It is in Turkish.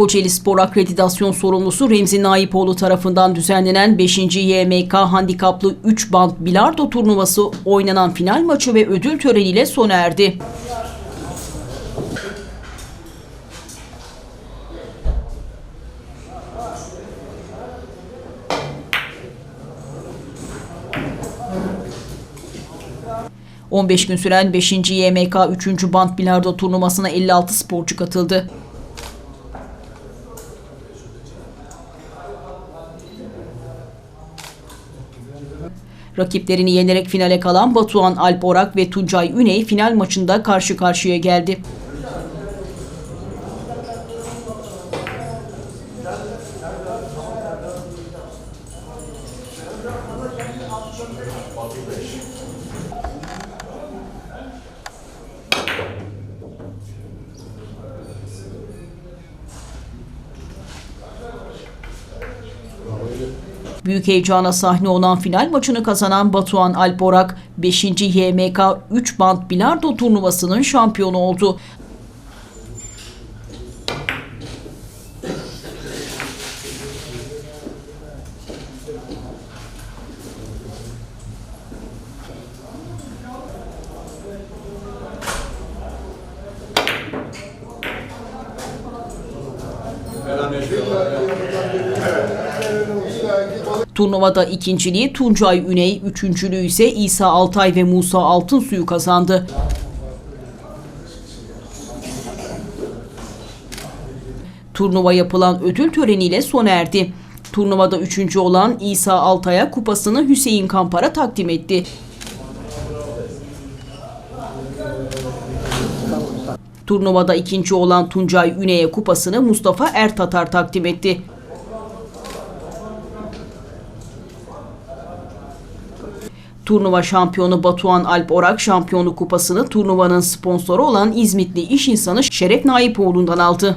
Kocaeli Spor Akreditasyon Sorumlusu Remzi Naipoğlu tarafından düzenlenen 5. YMK Handikaplı 3 band bilardo turnuvası oynanan final maçı ve ödül töreniyle sona erdi. ...15 gün süren 5. YMK 3. Band Bilardo turnuvasına 56 sporcu katıldı. Rakiplerini yenerek finale kalan Batuhan Alp Orak ve Tuncay Üney final maçında karşı karşıya geldi. Büyük heyecana sahne olan final maçını kazanan Batuhan Alporak 5. YMK 3 band bilardo turnuvasının şampiyonu oldu. Turnuvada ikinciliği Tuncay Üney, üçüncülüğü ise İsa Altay ve Musa Altınsuyu kazandı. Turnuva yapılan ödül töreniyle sona erdi. Turnuvada üçüncü olan İsa Altay'a kupasını Hüseyin Kampar'a takdim etti. Turnuvada ikinci olan Tuncay Üney'e kupasını Mustafa Ertatar takdim etti. Turnuva şampiyonu Batuhan Alp Orak şampiyonluk kupasını turnuvanın sponsoru olan İzmitli iş insanı Şeref Naipoğlu'ndan aldı.